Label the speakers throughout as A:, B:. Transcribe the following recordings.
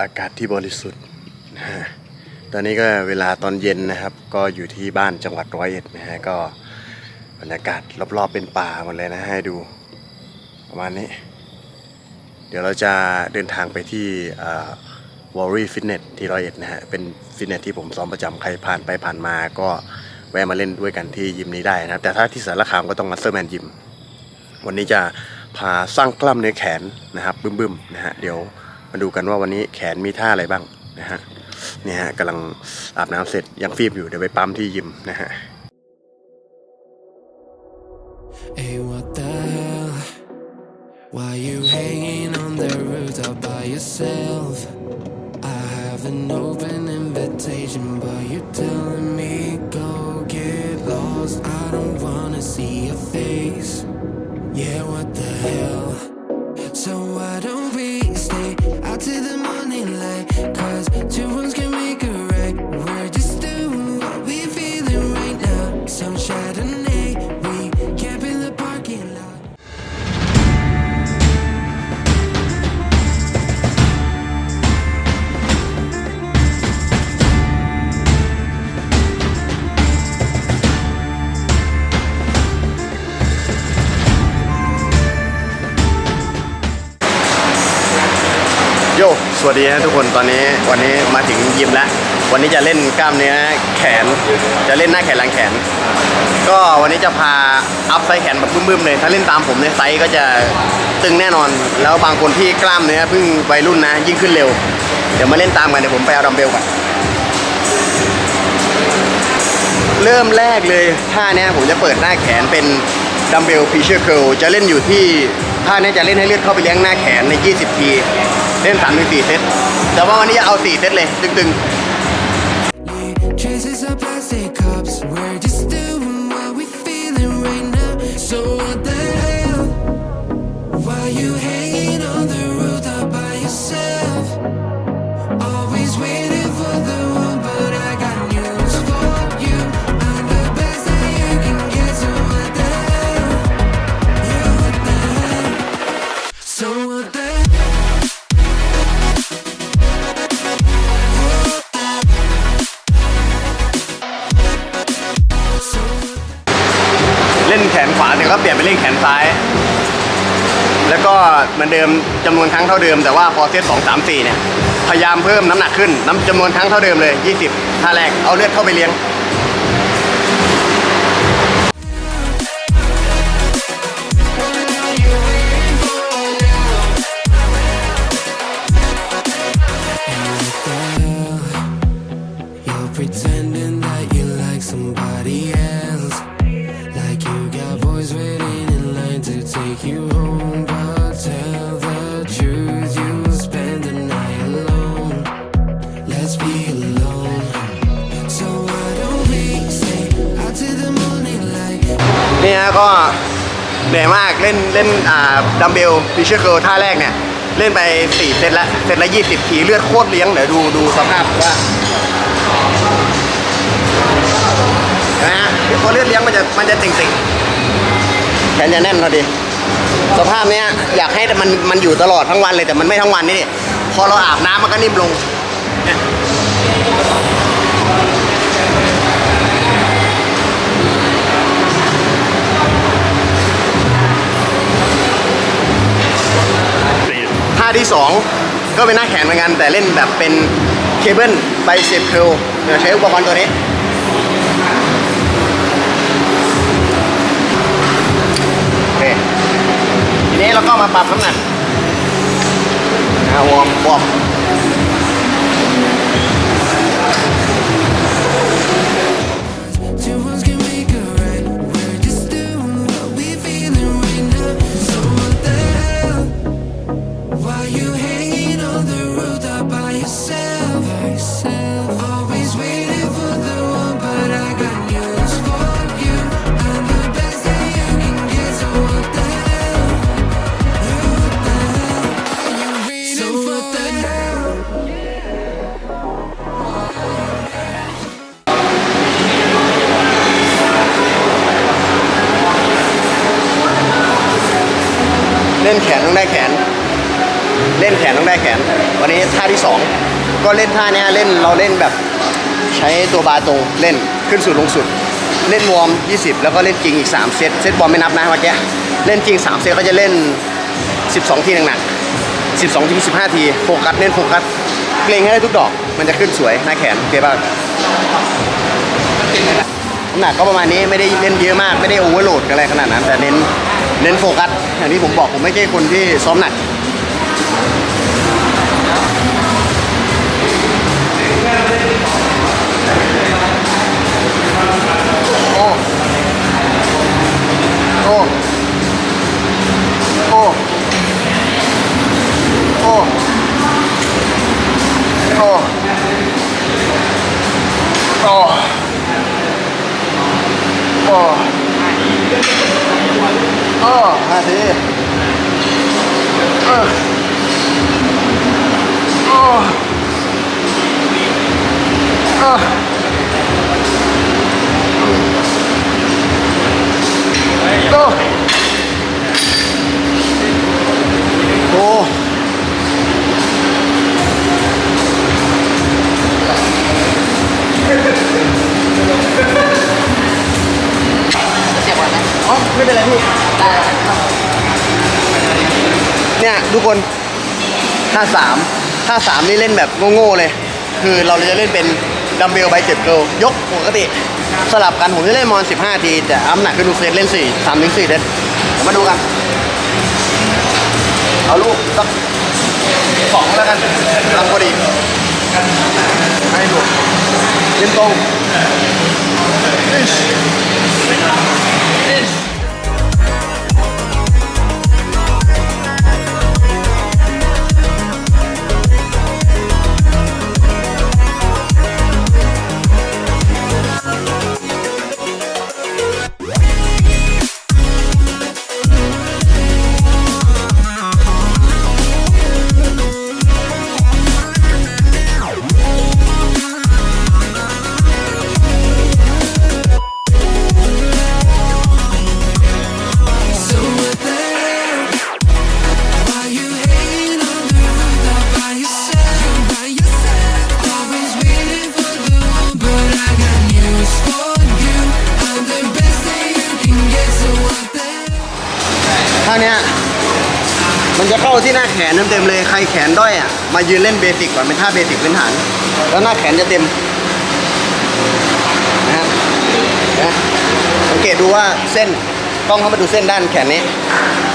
A: อากาศที่บริสุทธิ์นะฮะตอนนี้ก็เวลาตอนเย็นนะครับ ก็อยู่ที่บ้านจังหวัดร้อยเอ็ดนะฮะก็บรรยากาศรอบๆเป็นป่าหมดเลยนะให้ดูประมาณนี้ เดี๋ยวเราจะเดินทางไปที่วอลลี่ฟิตเนสที่ร้อยเอ็ดนะฮะเป็นฟิตเนสที่ผมซ้อมประจำใครผ่านไปผ่านมาก็แวะมาเล่นด้วยกันที่ยิมนี้ได้นะครับ แต่ถ้าที่สารคามก็ต้องมาสเตอร์แมนยิม วันนี้จะพาสร้างกล้ามเนื้อแขนนะครับบึ้มๆนะฮะเดี๋ยว มาดูกันว่าวันนี้แขนมีท่าอะไรบ้างนะฮะนี่ฮะกำลังอาบน้ำเสร็จยังฟีบอยู่เดี๋ยวไปปั๊มที่ยิมนะฮะ
B: Hey, what the hell? Why you hanging on the rooftop by yourself? I have an open invitation, but you telling me go get lost. I don't wanna see your face. Yeah, what the hell?
A: สวัสดีนะทุกคนตอนนี้วันนี้มาถึงยิมแล้ว วันนี้จะเล่นกล้ามเนื้อแขน จะเล่นหน้าแขนหลังแขน ก็วันนี้จะพาอัพไซส์แขนแบบบึ้มๆเลย ถ้าเล่นตามผมในยไซส์ก็จะตึงแน่นอน แล้วบางคนที่กล้ามเนื้อเพิ่งวัยรุ่นนะ ยิ่งขึ้นเร็ว เดี๋ยวมาเล่นตามกันเดี๋ยวผมไปเอาดัมเบลก่อนเริ่มแรกเลยท่าเนี้ยผมจะเปิดหน้าแขนเป็นดัมเบลพีเชอร์เคิลจะเล่นอยู่ที่ท่าเนี้ยจะเล่นให้เลือดเข้าไปเลี้ยงหน้าแขนใน 20 ที เล่น3ถึง4เซตแต่ว่าวันนี้จะเอา4เซตเลยตึงๆ จำนวนครั้งเท่าเดิมแต่ว่าพอเซตสองสามสี่เนี่ยพยายามเพิ่มน้ำหนักขึ้นน้ำจำนวนครั้งเท่าเดิมเลย 20ท่าแรกเอาเลือดเข้าไปเลี้ยง ล่นเล่นอ่าดัมเบลฟิชเชอร์เคิลท่าแรกเนี่ยเล่นไป 4 เซตละเซตละ 20 ทีเลือดโคตรเลี้ยงเดี๋ยวดูดูสภาพว่าเห็นะฮะพอเลือดเลี้ยงมันจะมันจะติ่งๆแขนจะแน่นพอดีสภาพเนี้ยอยากให้มันมันอยู่ตลอดทั้งวันเลยแต่มันไม่ทั้งวันนี่พอเราอาบน้ำมันก็นิ่มลงเนี่ยาที่สองก็เป็นหน้าแขนเหมือนกัน แต่เล่นแบบเป็นเคเบิลไบเซปเคิลเดี๋ยวใช้อุปกรณ์ตัวนี้โอเคทีนี้เราก็มาปรับน้ำหนักนะวอร์มวอร์ม ก็เล่นท่าเนี้ยเล่นเราเล่นแบบใช้ตัวบาร์ตรงเล่นขึ้นสุดลงสุด เล่นวอร์ม 20 แล้วก็เล่นจริงอีก 3 เซตเซตบอลไม่นับนะเมื่อกี้เล่นจริง 3 เซตก็จะเล่น 12 ทีหนักๆ12 ที 15 ทีโฟกัสเล่นโฟกัสเกรงให้ได้ทุกดอกมันจะขึ้นสวยหน้าแขนโอเคป่ะน้ำหนักก็ประมาณนี้ไม่ได้เล่นเยอะมากไม่ได้โอเวอร์โหลดอะไรขนาดนั้น แต่เน้นเน้นโฟกัสอย่างที่ผมบอกผมไม่ใช่คนที่ซ้อมหนัก 哦，哦，哦，哦，哦，哦，哦，还行。嗯，哦，啊。 อ้โอ้ห้าทีเออโอ้โอ้โอ้โอ้อ๋อไม่เป็นไรพี่เนี่ย ทุกคนท่าสามท่าสามนี่เล่นแบบโง่ๆเลย คือเราจะเล่นเป็น ดัมเบลไบเจ็บเกิลยกปกติ สลับกันผมจะเล่นมอน 15 ทีแต่อัพหนักขึ้นดูเซตเล่น 4 3ถึง4เซตเดตมาดูกัน เอาลูกสักสองแล้วกันลำพอดีให้ดูเล่นตรง ยืนเล่นเบสิกก่อนเป็นท่าเบสิกพื้นฐาน แล้วหน้าแขนจะเต็มนะฮะนะสังเกตดูว่าเส้นกล้องเข้ามาดูเส้นด้านแขนนี้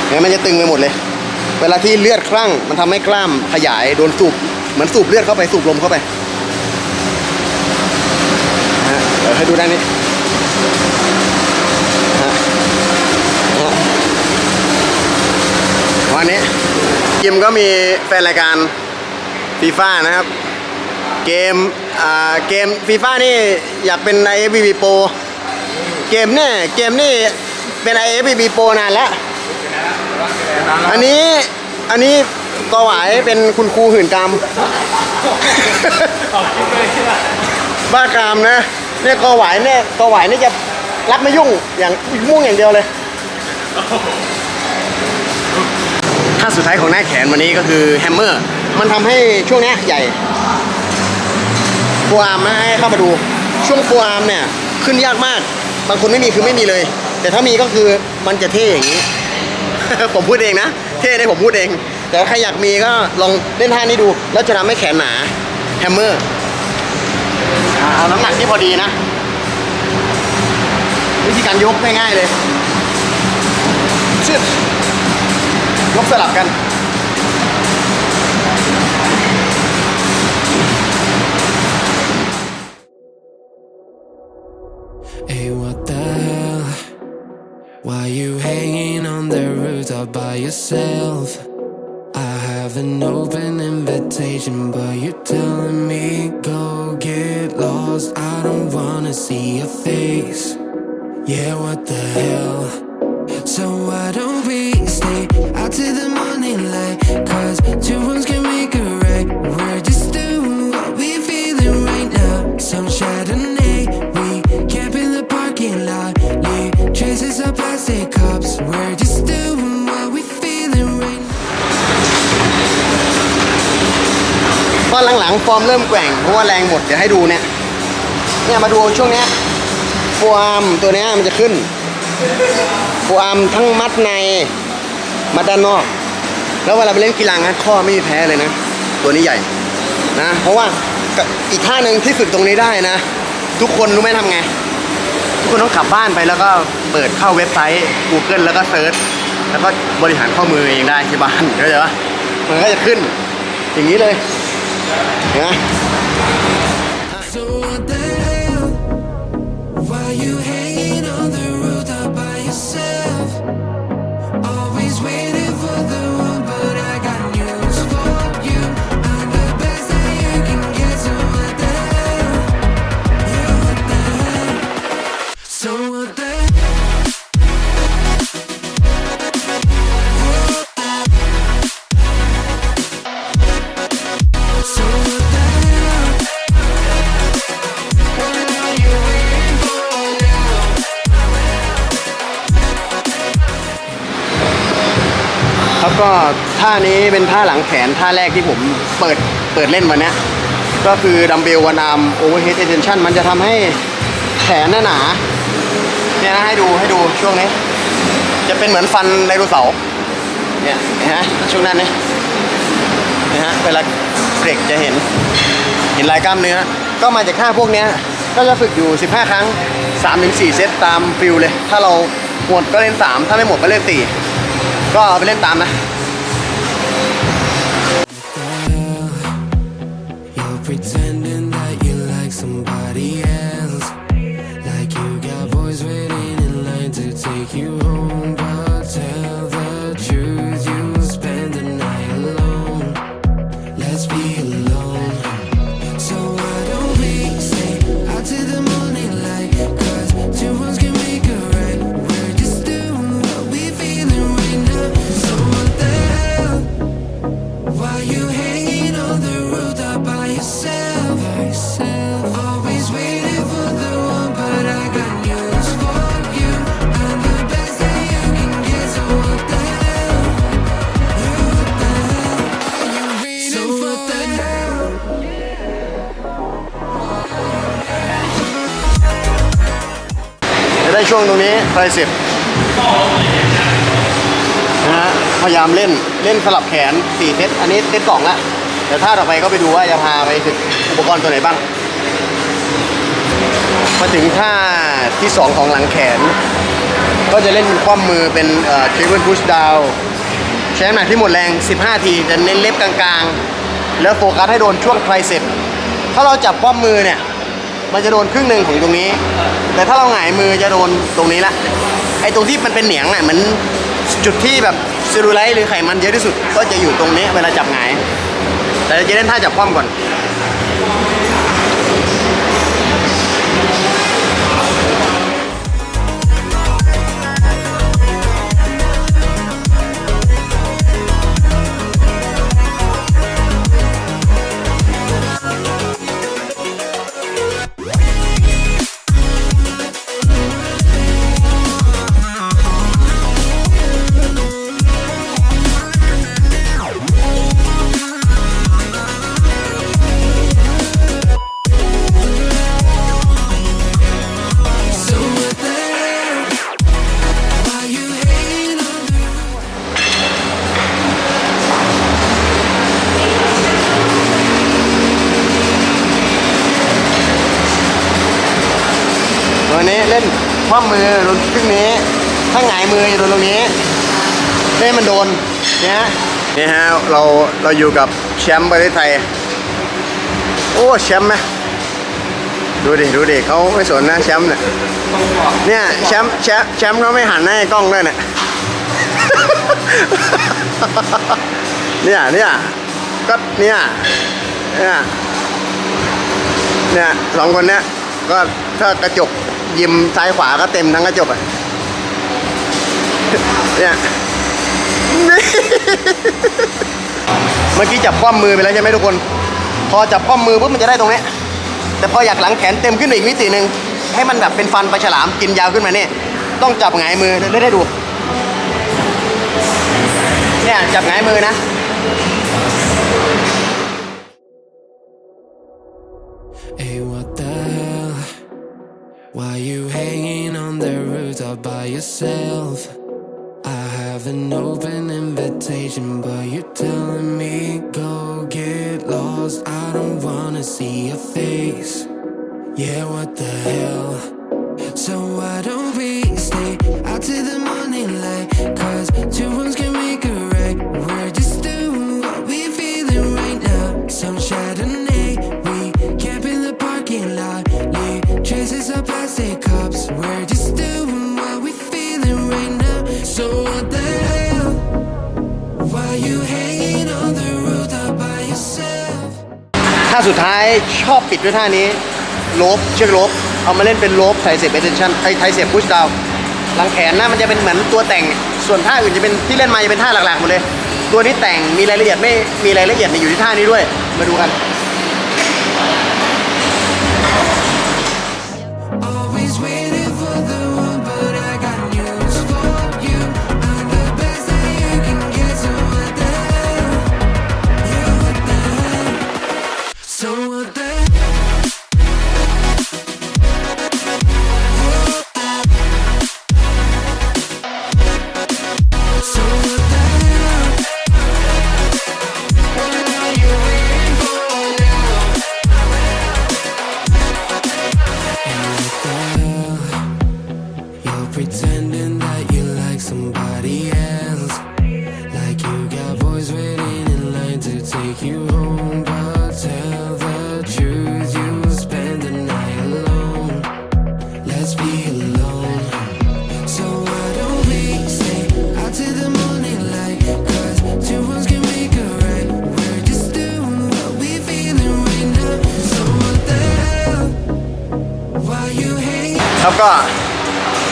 A: เนไหมมันจะตึงไปหมดเลย เวลาที่เลือดคลั่งมันทำให้กล้ามขยายโดนสูบเหมือนสูบเลือดเข้าไปสูบลมเข้าไปนะฮะเดี๋ยวให้ดูด้านนี้ฮะวันนี้กิมก็มีแฟนรายการ ฟีฟ่านะครับ เกมอ่าเกมฟีฟ่านี่อยากเป็นไอเอฟบีโปรเกมเนี่ยเกมนี่เป็นไอเอฟบีโปรนานแล้ว อันนี้อันนี้กอหวายเป็นคุณครูหื่นกามบ้ากามนะ เนี่ยกอหวายเนี่ยกอหวายนี่จะรับไม่ยุ่งอย่างมุ่งอย่างเดียวเลยท่าสุดท้ายของหน้าแขนวันนี้ก็คือแฮมเมอร์ มันทำให้ช่วงนี้ใหญ่ฟัวอาร์มนะให้เข้ามาดู ช่วงฟัวอาร์มเนี่ยขึ้นยากมาก บางคนไม่มีคือไม่มีเลย แต่ถ้ามีก็คือมันจะเท่อย่างนี้ ผมพูดเองนะ เท่ได้ผมพูดเอง แต่ใครอยากมีก็ลองเล่นท่านี้ดู แล้วจะทำให้แขนหนาแฮมเมอร์เอาน้ำหนักที่พอดีนะ วิธีการยกง่ายๆเลยชึดยกสลับกัน
B: by yourself? I have an open invitation, but you're telling me go get lost. I don't wanna see your face. Yeah, what the hell? So why don't we stay out to the
A: องฟอร์มเริ่มแกว่งเพราะว่าแรงหมดเดี๋ยวให้ดูเนี่ยเนี่ยมาดูช่วงเนี้ยโฟอาร์มตัวเนี้ยมันจะขึ้นโฟอาร์มทั้งมัดในมัดด้านนอก แล้วเวลาไปเล่นกีฬางัดข้อไม่มีแพ้เลยนะ ตัวนี้ใหญ่นะเพราะว่าอีกท่าหนึ่งที่ฝึกตรงนี้ได้นะ ทุกคนรู้ไหมทำไง ทุกคนต้องกลับบ้านไปแล้วก็เปิดเข้าเว็บไซต์ Google แล้วก็เซิร์ชแล้วก็บริหารข้อมือเองได้ที่บ้านเข้าใจปะมันก็จะขึ้นอย่างนี้เลย นไก็ท่านี้เป็นท่าหลังแขนท่าแรกที่ผมเปิดเปิดเล่นวันนี้ก็คือดัมเบลวันอาร์มโอเวอร์เฮดเอเทนชันมันจะทำให้แขนหนาหนาเนี่ยนะให้ดูให้ดูช่วงนี้ จะเป็นเหมือนฟันไดโนเสาร์เนี่ยนไหมช่วงนั้นเนี่ยนะฮะเวลาเบรกจะเห็น เห็นลายกล้ามเนื้อ ก็มาจากท่าพวกเนี้ยก็จะฝึกอยู่ 15 ครั้ง 3-4 เซตตามฟิลเลย ถ้าเราหมดก็เล่น 3 ถ้าไม่หมดก็เล่น 4 ก็เอาไปเล่นตามนะ ช่วงตรงนี้ไทรเสร็จนะฮะพยายามเล่นเล่นสลับแขน4เซตอันนี้เซตสองละเดี๋ยวท่าต่อไปก็ไปดูว่าจะพาไปฝึกอุปกรณ์ตัวไหนบ้าง มาถึงท่าที่2ของหลังแขน ก็จะเล่นคว่ำมือเป็นทริปเปิลพุชดาวใช้น้ำหนักที่หมดแรง 15 ที จะเน้นเล็บกลางๆ แล้วโฟกัสให้โดนช่วงไทรเสร็จถ้าเราจับคว่ำมือเนี่ย มันจะโดนครึ่งหนึ่งของตรงนี้ แต่ถ้าเราหงายมือจะโดนตรงนี้ละไอ้ตรงที่มันเป็นเหนียงน่ะมันจุดที่แบบซิลูไลท์หรือไขมันเยอะที่สุด ก็จะอยู่ตรงนี้เวลาจับหงาย แต่จะเล่นท่าจับคว่ำก่อน ช่นคว่ำมือโดนครึ่งนี้ ถ้าหงายมือจะโดนตรงนี้เล่มันโดนเนี่ยนี่ฮะเราเราอยู่กับแชมป์ประเทศไทย โอ้แชมป์ไหมดูดิดูดิเขาไม่สนนะแชมป์เนี่ยเนี่ยแชมป์แชมป์แชมป์เขาไม่หันให้กล้องด้วยเนี่ยเนี่ยเนี่ยก็เนี่ยเนี่ยเนี่ยสองคนเนี้ยก็ถ้ากระจก ยิมซ้ายขวาก็เต็มทั้งกระจกอะเนี่ยเมื่อกี้จับคว่ำมือไปแล้วใช่ไหมทุกคน พอจับคว่ำมือปุ๊บมันจะได้ตรงนี้ แต่พออยากหลังแขนเต็มขึ้นอีกมิติหนึ่งให้มันแบบเป็นฟันปลาฉลามกินยาวขึ้นมาเนี่ยต้องจับหงายมือได้ได้ดู เนี่ยจับหงายมือนะ
B: yourself. I have an open invitation, but you're telling me go get lost. I don't wanna see your face. Yeah, what the hell? So why don't we stay out to the
A: สุดท้ายชอบปิดด้วยท่านี้โลบเชือกโลบเอามาเล่นเป็นโลบไทเซปเอเทนชั่นไทไทเซปพุชดาวหลังแขนนะมันจะเป็นเหมือนตัวแต่งส่วนท่าอื่นจะเป็นที่เล่นมาจะเป็นท่าหลักๆหมดเลย ตัวนี้แต่งมีรายละเอียดไม่มีรายละเอียดในอยู่ที่ท่านี้ด้วยมาดูกัน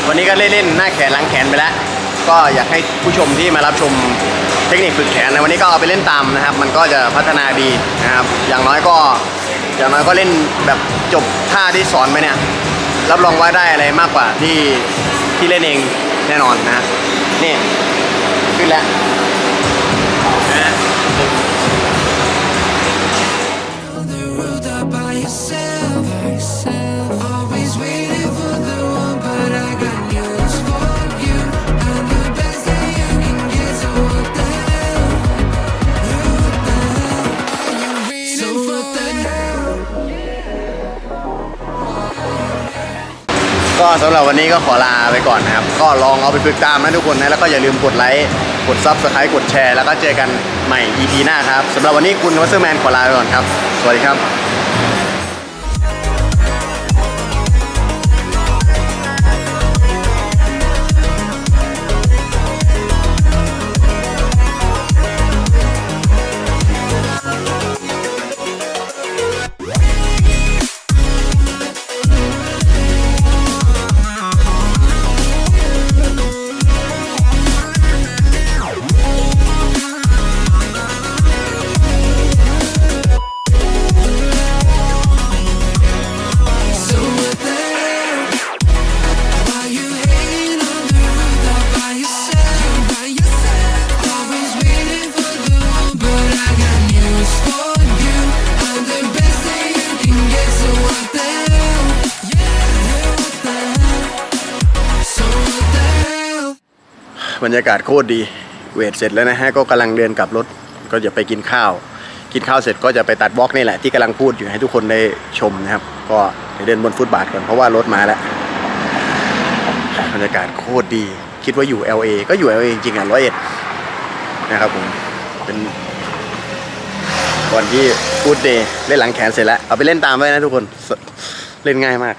A: วันนี้ก็เล่นๆหน้าแขนหลังแขนไปแล้ว ก็อยากให้ผู้ชมที่มารับชมเทคนิคฝึกแขนในวันนี้ก็เอาไปเล่นตามนะครับ มันก็จะพัฒนาดีนะครับ อย่างน้อยก็อย่างน้อยก็เล่นแบบจบท่าที่สอนไปเนี่ย รับรองว่าได้อะไรมากกว่าที่ที่เล่นเองแน่นอนนะนี่ขึ้นแล้ว ก็สำหรับวันนี้ก็ขอลาไปก่อนนะครับ ก็ลองเอาไปฝึกตามนะทุกคนนะ แล้วก็อย่าลืมกดไลค์ กดซับสไครต์กดแชร์ แล้วก็เจอกันใหม่ EP หน้าครับสำหรับวันนี้คุณวัสเซอร์แมนขอลาไปก่อนครับ สวัสดีครับ รรยากาศโคตรดี เวทเสร็จแล้วนะฮะก็กำลังเดินกลับรถก็จะไปกินข้าว กินข้าวเสร็จก็จะไปตัดบล็อกนี่แหละที่กำลังพูดอยู่ให้ทุกคนได้ชมนะครับ ก็เดี๋ยวเดินบนฟุตบาทก่อนเพราะว่ารถมาแล้วบรรยากาศโคตรดี คิดว่าอยู่ LA ก็อยู่ LA จริงๆอะร้อยเอ็ดนะครับผมเป็นก่อนที่พูดเดย์เล่นหลังแขนเสร็จแล้ว เอาไปเล่นตามไว้นะทุกคนเล่นง่ายมาก